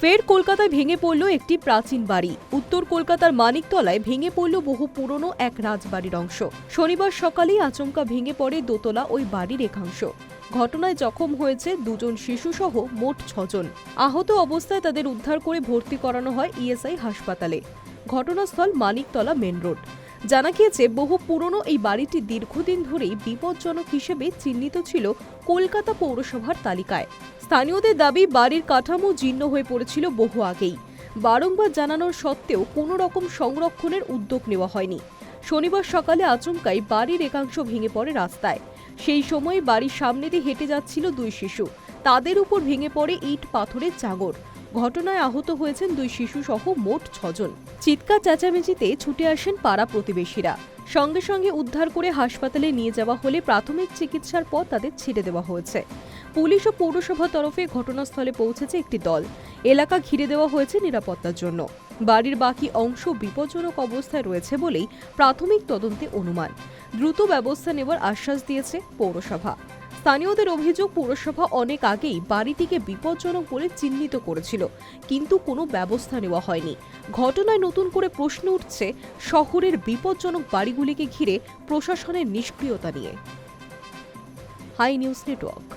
ফের কলকাতায় ভেঙে পড়ল একটি প্রাচীন বাড়ি। উত্তর কলকাতার মানিকতলায় ভেঙে পড়ল বহু পুরনো এক রাজবাড়ির অংশ। শনিবার সকালেই আচমকা ভেঙে পড়ে দোতলা ওই বাড়ির একাংশ। ঘটনায় জখম হয়েছে দুজন শিশুসহ মোট ছজন। আহত অবস্থায় তাদের উদ্ধার করে ভর্তি করানো হয় ইএসআই হাসপাতালে। ঘটনাস্থল মানিকতলা মেন রোড। জানা গিয়েছে, বহু পুরনো এই বাড়িটি দীর্ঘদিন ধরেই বিপজ্জনক হিসেবে চিহ্নিত ছিল কলকাতা পৌরসভার তালিকায়। স্থানীয়দের দাবি, বাড়ির কাঠামো জীর্ণ হয়ে পড়েছিল বহু আগেই। বারংবার জানানোর সত্ত্বেও কোনো রকম সংরক্ষণের উদ্যোগ নেওয়া হয়নি। শনিবার সকালে আচমকাই বাড়ির একাংশ ভেঙে পড়ে রাস্তায়। সেই সময় বাড়ির সামনে দিয়ে হেঁটে যাচ্ছিল দুই শিশু। তাদের উপর ভেঙে পড়ে ইট, পাথরের চাঙর ঘটনায় আহত হয়েছেন দুই শিশু সহ মোট ছজন। চিৎকার চেঁচামেচিতে ছুটে আসেন পাড়া প্রতিবেশীরা। সঙ্গে সঙ্গে উদ্ধার করে হাসপাতালে নিয়ে যাওয়া হলে প্রাথমিক চিকিৎসার পর তাদের ছেড়ে দেওয়া হয়েছে। পুলিশ ও পৌরসভা তরফে ঘটনাস্থলে পৌঁছেছে একটি দল। এলাকা ঘিরে দেওয়া হয়েছে নিরাপত্তার জন্য। বাড়ির বাকি অংশ বিপজ্জনক অবস্থায় রয়েছে বলেই প্রাথমিক তদন্তে অনুমান। দ্রুত ব্যবস্থা নেওয়ার আশ্বাস দিয়েছে পৌরসভা। স্থানীয়দের অভিযোগ পৌরসভা অনেক আগেই বাড়িটিকে বিপজ্জনক বলে চিহ্নিত করেছিল, কিন্তু কোনো ব্যবস্থা নেওয়া হয়নি। ঘটনায় নতুন করে প্রশ্ন উঠছে শহরের বিপজ্জনক বাড়িগুলিকে ঘিরে প্রশাসনের নিষ্ক্রিয়তা নিয়ে। High news network.